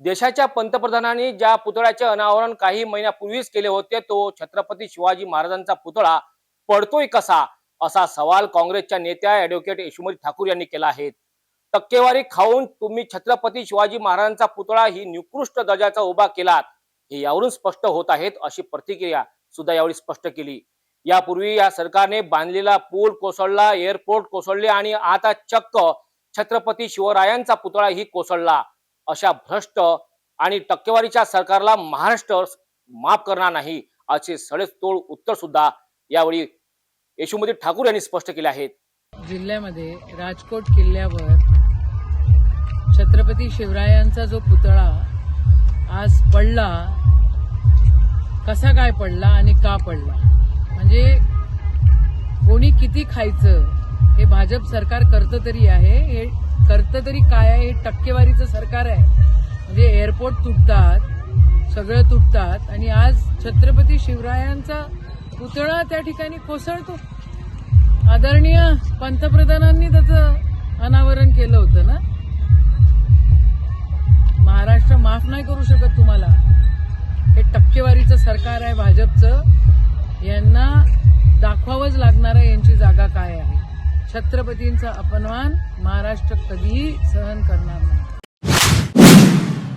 देशाच्या पंतप्रधानांनी ज्या पुतळ्याचे अनावरण काही महिन्यापूर्वीच केले होते तो छत्रपती शिवाजी महाराजांचा पुतळा पडतोय कसा असा सवाल काँग्रेसच्या नेत्या ऍडव्होकेट यशोमती ठाकूर यांनी केला आहे. टक्केवारी खाऊन तुम्ही छत्रपती शिवाजी महाराजांचा पुतळा ही निकृष्ट दर्जाचा उभा केलात हे यावरून स्पष्ट होत आहेत अशी प्रतिक्रिया सुद्धा यावेळी स्पष्ट केली. यापूर्वी या सरकारने बांधलेला पूल कोसळला एअरपोर्ट कोसळले आणि आता चक्क छत्रपती शिवरायांचा पुतळाही कोसळला. अशा भ्रष्ट आणि टक्केवारीच्या सरकारला महाराष्ट्र माफ करणार नाही असे सडेतोड उत्तर सुद्धा यावेळी यशोमती ठाकूर यांनी स्पष्ट केले आहेत. जिल्ह्यामध्ये राजकोट किल्ल्यावर छत्रपती शिवरायांचा जो पुतळा आज पडला कसा काय पडला आणि का पडला? म्हणजे कोणी किती खायचं? हे भाजप सरकार करतं तरी आहे. हे करतं तरी काय आहे? हे टक्केवारीचं सरकार आहे. म्हणजे एअरपोर्ट तुटतात सगळं तुटतात आणि आज छत्रपती शिवरायांचा पुतळा त्या ठिकाणी कोसळतो. आदरणीय पंतप्रधानांनी त्याचं अनावरण केलं होतं ना? महाराष्ट्र माफ नाही करू शकत तुम्हाला. हे टक्केवारीचं सरकार आहे भाजपचं. यांना दाखवावंच लागणार आहे यांची जागा काय आहे. छत्रपतींचा अपमान महाराष्ट्र कधीही सहन करणार नाही.